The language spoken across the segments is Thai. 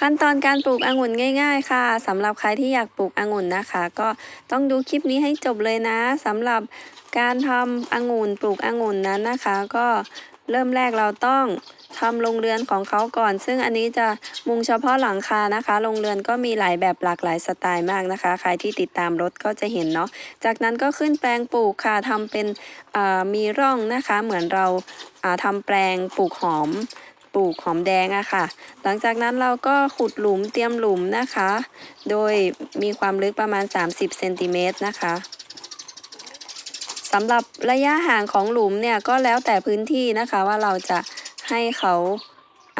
ขั้นตอนการปลูกองุ่นง่าย ๆ ค่ะสำหรับใครที่อยากปลูกองุ่นนะคะ ก็ต้องดูคลิปนี้ให้จบเลยนะสำหรับการทำองุ่นปลูกองุ่นนั้นนะคะ ก็เริ่มแรกเราต้องทำโรงเรือนของเขาก่อน ซึ่งอันนี้จะมุงเฉพาะหลังคานะคะโรงเรือนก็มีหลายแบบหลากหลายสไตล์มากนะคะ ใครที่ติดตามรถก็จะเห็นเนาะ จากนั้นก็ขึ้นแปลงปลูกค่ะทำเป็นมีร่องนะคะ เหมือนเราทำแปลงปลูกหอม ปลูกหอมแดงอะค่ะ หลังจากนั้นเราก็ขุดหลุมเตรียมหลุมนะคะ โดยมีความลึกประมาณ 30เซนติเมตรนะคะสำหรับระยะห่างของหลุมเนี่ยก็แล้วแต่พื้นที่นะคะว่าเราจะให้เขา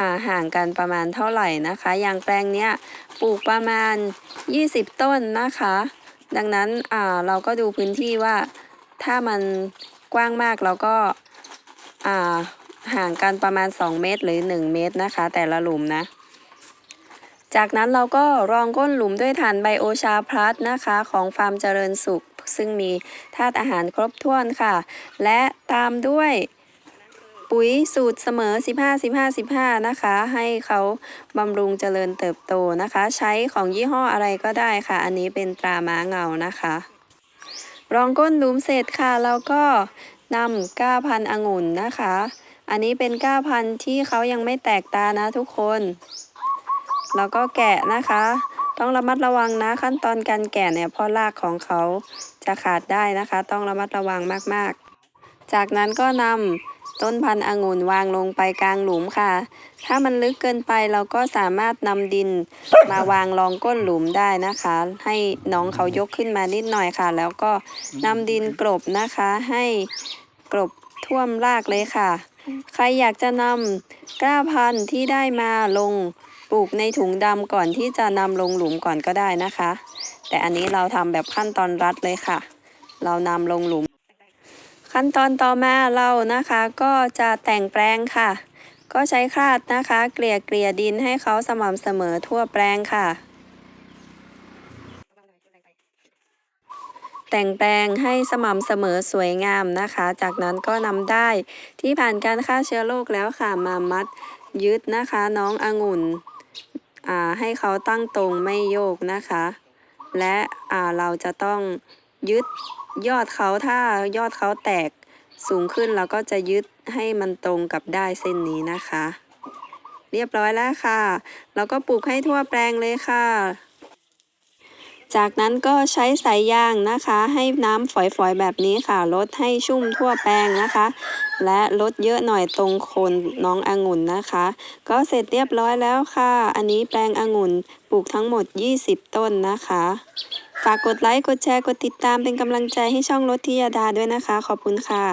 าห่างกันประมาณเท่าไหร่นะคะ อย่างแปลงเนี้ยปลูกประมาณ 20 ต้นนะคะ ดังนั้นเราก็ดูพื้นที่ว่าถ้ามันกว้างมากเราก็ ห่างกันประมาณ 2 เมตรหรือ 1 เมตรนะคะ แต่ละหลุมนะ จากนั้นเราก็รองก้นหลุมด้วยฐานไบโอชาพลัสนะคะ ของฟาร์มเจริญสุข ซึ่งมีธาตุอาหารครบถ้วนค่ะ และตามด้วยปุ๋ยสูตรเสมอ 15 15 15 นะคะ ให้เขาบำรุงเจริญเติบโตนะคะ ใช้ของยี่ห้ออะไรก็ได้ค่ะ อันนี้เป็นตราม้าเงานะคะ รองก้นหลุมเสร็จค่ะ แล้วก็นำก้าพันองุ่นนะคะ อันนี้เป็นก้าพันธุ์ที่เขายังไม่แตกตานะทุกคน แล้วก็แกะนะคะ ต้องระมัดระวังนะขั้นตอนการแกะเนี่ยเพราะรากของเขาจะขาดได้นะคะ ต้องระมัดระวังมากๆ จากนั้นก็นำต้นพันธุ์องุ่นวางลงไปกลางหลุมค่ะ ถ้ามันลึกเกินไปเราก็สามารถนำดินมาวางรองก้นหลุมได้นะคะ ให้น้องเขายกขึ้นมานิดหน่อยค่ะ แล้วก็นำดินกลบนะคะให้กลบท่วมรากเลยค่ะ ใครอยากจะนำก้าพันธุ์ที่ได้มาลงปลูกในถุงดำก่อนที่จะนำลงหลุมก่อนก็ได้นะคะ แต่อันนี้เราทำแบบขั้นตอนรัดเลยค่ะ เรานำลงหลุม ขั้นตอนต่อมาเรานะคะก็จะแต่งแปลงค่ะ ก็ใช้คราดนะคะ เกลี่ยเกลี่ยดินให้เขาสม่ำเสมอทั่วแปลงค่ะ แต่งแปลงให้สม่ำเสมอสวยงามนะคะ จากนั้นก็นำได้ที่ผ่านการฆ่าเชื้อโรคแล้วค่ะมามัดยึดนะคะ น้ององุ่นให้เขาตั้งตรงไม่โยกนะคะ และเราจะต้องยึดยอดเขาถ้ายอดเขาแตกสูงขึ้นเราก็จะยึดให้มันตรงกับได้เส้นนี้นะคะ เรียบร้อยแล้วค่ะ เราก็ปลูกให้ทั่วแปลงเลยค่ะ จากนั้นก็ใช้สายยางนะคะ ให้น้ำฝอยๆแบบนี้ค่ะลดให้ชุ่มทั่วแปลงนะคะ และลดเยอะหน่อยตรงโคนน้ององุ่นนะคะ ก็เสร็จเรียบร้อยแล้วค่ะ อันนี้แปลงองุ่นปลูกทั้งหมด 20 ต้นนะคะ ฝากกดไลค์ กดแชร์ กดติดตามเป็นกำลังใจให้ช่องรถทิยาดาด้วยนะคะ ขอบคุณค่ะ